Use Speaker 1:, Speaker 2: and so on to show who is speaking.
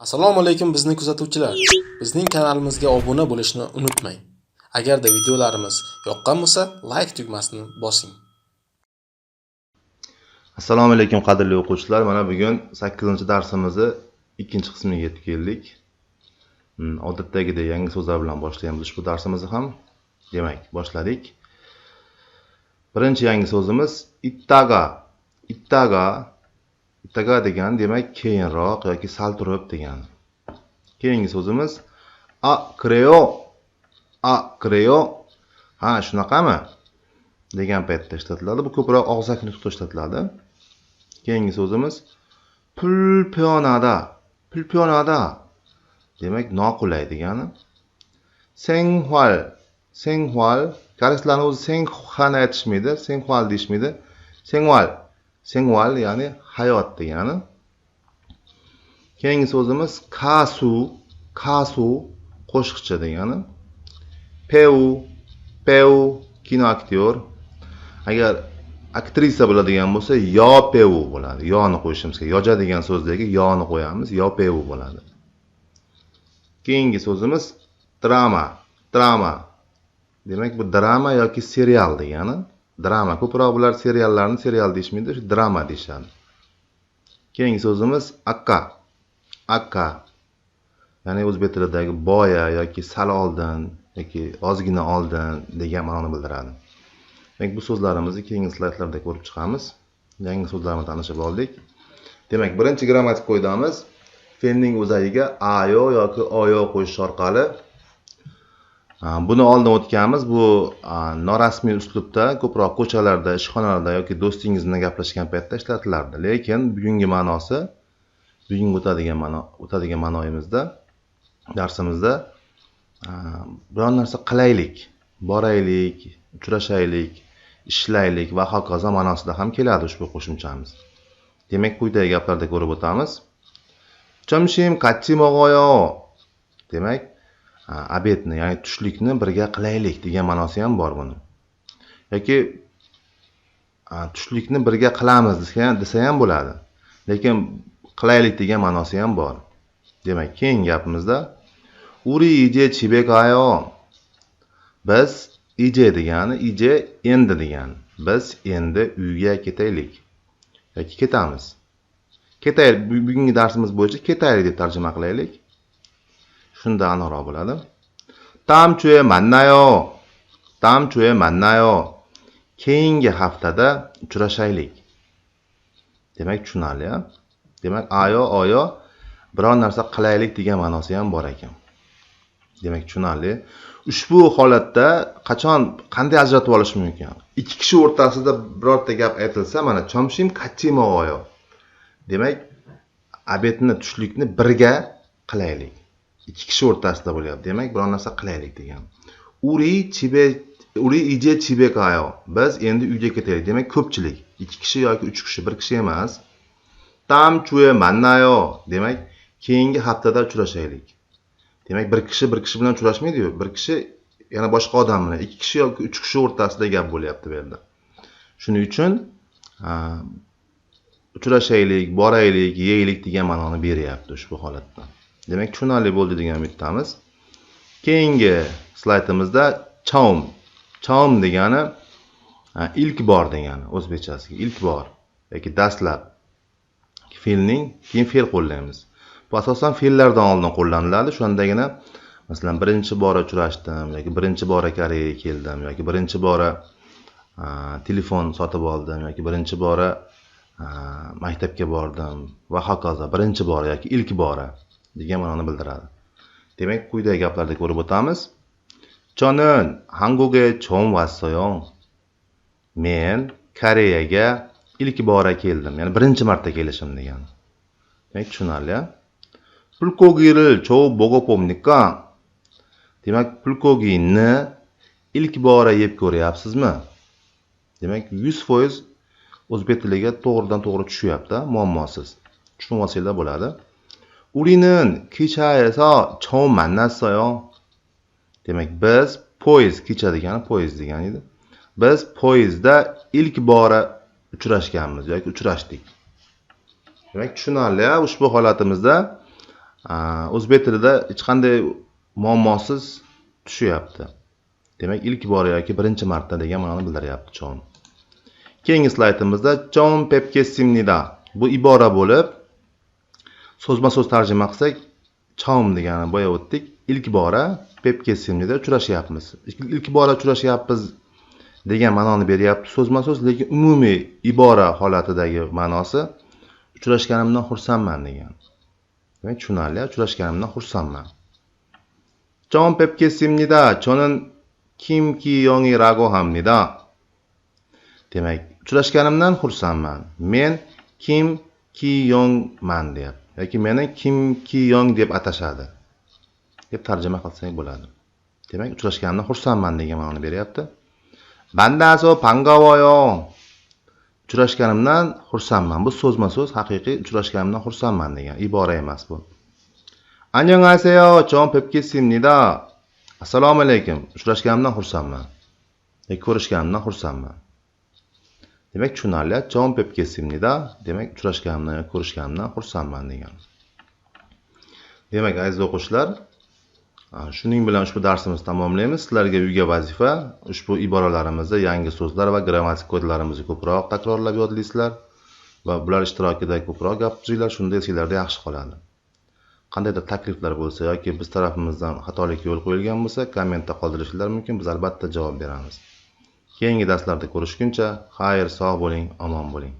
Speaker 1: Assalomu alaykum bizni kuzatuvchilar. Bizning kanalimizga obuna bo'lishni unutmang. Agarda videolarimiz yoqqan bo'lsa, like tugmasini bosing.
Speaker 2: assalomu alaykum qadrli o'quvchilar mana bugun 8-darsimizni ikkinchi qismiga yetib keldik hmm, odatdagidek yangi so'zlar bilan boshlaymiz ushbu darsimizni ham demak boshladik birinchi yangi so'zimiz ittaga ittaga ittaga degan demak keyinroq yoki sal turib degani keyingi so'zimiz a creo a creo. Ha shunaqami? Degan paytda ishlatiladi. Bu ko'proq og'zaki nutqda ishlatiladi. Keyingi so'zimiz pulpionada pulpionada demak noqulay degani. Senhval senhval koreyslarni o'zi senhani aytishmaydi senhval deyishmaydi. Senhval senhval ya'ni hayot degani keyingi so'zimiz kasu kasu qo'shiqchi degani peu peu kino aktyor. Agar aktrisa bo'ladigan bo'lsa yo peu bo'ladi. Yoni qo'yishimiz kerak yoja degan so'zdagi yoni qo'yamiz yo peu bo'ladi. Keyingi so'zimiz drama drama. Demak bu drama yoki serial degani drama. Ko'proq bular seriallarni serial deyishmaydi shu drama deyishadi. Keyingi so'zimiz akka. Akka. Ya'ni o'zbek tilidagi boya yoki sal oldin yoki ozgina oldin degan ma'noni bildiradi. Demak bu so'zlarimizni keyingi slaydlarda ko'rib chiqamiz. Yangi so'zlar bilan tanishib oldik. Demak birinchi grammatik qoidamiz. Fe'lning o'zagiga ayo yoki oyo qo'shish orqali buni oldin o'tganmiz. Bu norasmiy uslubda ko'proq ko'chalarda ishxonalarda yoki do'stingiz bilan gaplashgan paytda ishlatilardi lekin bugungi ma'nosi bugungi o'tadigan ma'no o'tadigan ma'noyimizda darsimizda biror narsa qilaylik boraylik uchrashaylik ishlaylik va hokazo ma'nosida ham keladi ushbu qo'shimchamiz. Demak quyidagi gaplarda ko'rib o'tamiz. Chomshim qachimogoyo demak obedni ya'ni tushlikni birga qilaylik degan ma'nosi ham bor buni. Yoki tushlikni birga qilamiz desa ham bo'ladi. Lekin qilaylik degan ma'nosi ham bor. Demak keyingi gapimizda uri ije chibekayo biz ije degani ije endi degani. Biz endi uyga ketaylik. Yoki ketamiz. Ketaylik bugungi darsimiz bo'yicha ketaylik deb tarjima qilaylik. shunda aniqroq bo'ladi 다음 주에 만나요 다음 주에 만나요 keyingi haftada uchrashaylik demak tushunarli a demak ayo oyo biron narsa qilaylik degan ma'nosi ham bor ekan demak tushunarli ushbu holatda qachon qanday ajratib olish mumkin ikki kishi o'rtasida birorta gap aytilsa mana chomshim kachimoyo demak obedni tushlikni birga qilaylik ikki kishi o'rtasida bo'lyapti. Demak biron narsa qilaylik degan. Uri chibe uri ije chibekayo. Biz endi uyga ketaylik. Demak ko'pchilik. Ikki kishi yoki uch kishi bir kishi emas. Tam chue mannayo. Demak keyingi haftada uchrashaylik. Demak bir kishi bir kishi bilan uchrashmaydiyu. Bir kishi yana boshqa odam bilan ikki kishi yoki uch kishi o'rtasida gap bo'lyapti bu yerda. Shuning uchun uchrashaylik boraylik yeylik degan ma'noni beryapti ushbu holatda. Demak tushunarli bo'ldi degan umiddamiz. Keyingi slaydimizda chaum. Chaum degani ilk bor degani o'zbekchasiga ilk bor yoki dastlab fe'lning keyin fe'l qo'llaymiz. Bu asosan fe'llardan oldin qo'llaniladi. O'shandagina masalan birinchi bora uchrashdim yoki birinchi bora koreyaga keldim yoki birinchi bora telefon sotib oldim yoki birinchi bora maktabga bordim va hokazo birinchi bora yoki ilk bora degan ma'noni bildiradi demak quyidagi gaplarda ko'rib o'tamiz 저는 한국에 처음 왔어요. men koreyaga ilk bora keldim ya'ni birinchi marta kelishim degani demak tushunarli a? 불고기를 처음 먹어봅니까 demak pulkogini ilk bora yeb ko'ryapsizmi demak yuz foiz o'zbek tiliga to'g'ridan to'g'ri tushyapti a, muammosiz tushunib olsanglar bo'ladi 우리는 기차에서 처음 만났어요 demak biz poyezd kecha degani poyezd degani edi biz poyezdda ilk bora uchrashganmiz yoki uchrashdik demak tushunarli a? ushbu holatimizda Aa, o'zbek tilida hech qanday muammosiz tushyapti demak ilk bor yoki birinchi marta degan ma'noni bildiryapti chon keyingi slaydimizda chon pepkesimnida bu ibora bo'lib so'zma so'z tarjima qilsak chaum degani boya o'tdik. Ilk bora pep kessimnida uchrashyapmiz. Ilk bora uchrashyapmiz degan ma'noni beryapti. So'zma so'z lekin umumiy ibora holatidagi ma'nosi uchrashganimdan xursandman degan. Demak tushunarli uchrashganimdan xursandman jon pepkesimnida chonin kimki yongi rago hamnida demak uchrashganimdan xursandman. Men kim ki yongman deyapti. yoki meni kimki yong deb atashadi deb tarjima qilsak bo'ladi. Demak uchrashganimdan xursandman degan ma'noni beryapti. Bandaso pangavoyo uchrashganimdan xursandman. Bu so'zma so'z haqiqiy uchrashganimdan xursandman degan ibora emas bu. Assalomu alaykum. Uchrashganimdan xursandman. Ko'rishganimdan xursandman. demak tushunarli. Javob berib ketishimnida demak uchrashganimdan ko'rishganimdan xursandman degan demak aziz o'quvchilar shuning bilan ushbu darsimizni tamomlaymiz. Sizlarga uyga vazifa ushbu iboralarimizni yangi so'zlar va grammatik kodlarimizni ko'proq takrorlab yodlaysizlar va bular ishtirokida ko'proq gap tuzinglar yakışık esinglarda yaxshi da qandaydir takliflar bo'lsa yoki biz tarafimizdan xatolik yo'l qo'yilgan bo'lsa kommentda qoldirishinglar mumkin biz albatta javob beramiz. Keyingi darslarda ko'rishguncha xayr sog' bo'ling omon bo'ling.